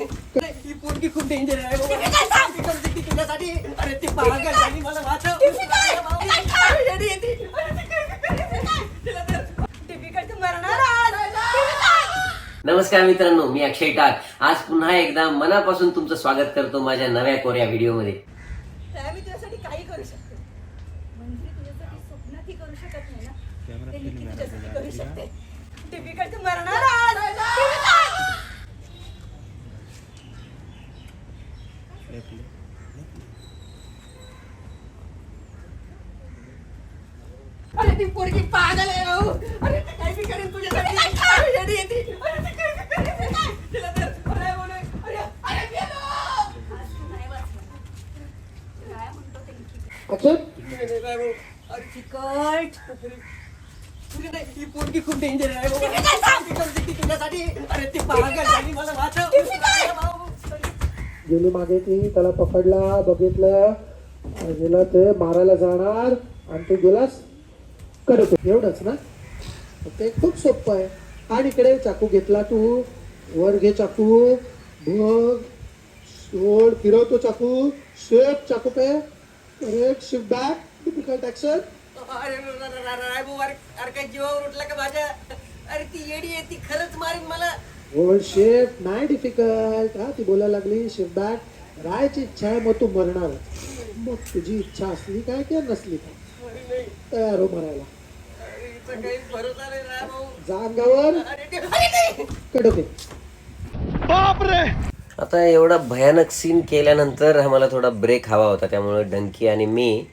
ही पोरगी खूप डेंजर आहे. अरे ती पागल झाली मला वाचव. नमस्कार मित्रांनो मी अक्षय टाक. आज पुन्हा एकदा मनापासून तुमचं स्वागत करतो माझ्या नव्या कोऱ्या व्हिडिओमध्ये. तर मी तुझ्यासाठी काही करू शकते. म्हणजे तुझ्यासाठी स्वप्नातही करू शकत नाही ना. ते नक्की तुझ्यासाठी करू शकते. टिपिकल तू मरणार आज. अरे ती पोरगी पागल आहे अहो. अरे ती काही बी करेन तुझ्यासाठी अरे येडी आहे ती. अरे ती काय- काय- काय- काय- तिला तर अरे बोले अरे अरे गेलो. नाही, नाही, भाऊ. अरे चिकट तुझी नाही, ही पोरगी खूप डेंजर आहे बाबा. ती करते ती तुझ्यासाठी अरे ती पागल झाली गेली मागे ती त्याला पकडला बघितलं आणि गेला ते मारायला जाणार आणि तो गेलास कडक एवढंच ना ते खूप सोपं आहे आणि इकडे चाकू घेतला तू वर घे चाकू भग सोड फिरवतो चाकू शेप चाकू पे rate shift back difficult action अरे अरे अरे काय जीवावर उठला का माझ्या अरे ती येडी आहे ती खरंच मारीन मला होल्ड शेप नाही डिफिकल्ट हा ती बोलायला लागली शिफ्ट बॅक राहायची इच्छा आहे मग तू मरणार. मग तुझी इच्छा असली काय किंवा नसली काय? अरे नाही. तयार हो मरायला. अरे हिचा काही भरोसा नाही राय भाऊ जा अंगावर अरे ते- अरे नाही. कडक आता एवढा भयानक सीन केल्यानंतर आम्हाला थोडा ब्रेक हवा होता त्यामुळे डंकी आणि मी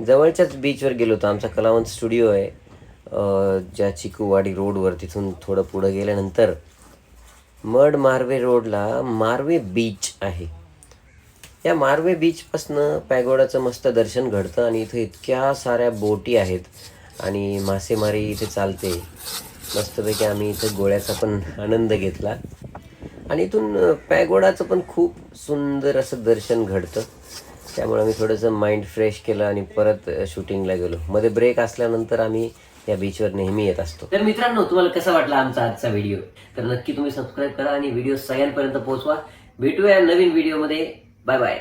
जवळच्याच बीचवर गेलो होतो. आमचा कलावंत स्टुडिओ आहे. अं, ज्या चिकूवाडी रोडवर तिथून थोडं पुढं गेल्यानंतर मड मार्वे रोडला मार्वे बीच आहे. या मार्वे बीचपासनं पॅगोडाचं मस्त दर्शन घडतं आणि इथं इतक्या साऱ्या बोटी आहेत आणि मासेमारी इथे चालते. मस्तपैकी आम्ही इथं गोळ्याचा पण आनंद घेतला. आणि इथून पॅगोडाचं पण खूप सुंदर असं दर्शन घडतं. त्यामुळे आम्ही थोडंसं माइंड फ्रेश केलं आणि परत शूटिंगला गेलो. मध्ये ब्रेक असल्यानंतर आम्ही या बीचवर नेहमी येत असतो. तर मित्रांनो तुम्हाला कसा वाटला आमचा आजचा व्हिडिओ तर नक्की तुम्ही सबस्क्राईब करा आणि व्हिडिओ सगळ्यांपर्यंत पोहोचवा. भेटूया नवीन व्हिडिओमध्ये बाय बाय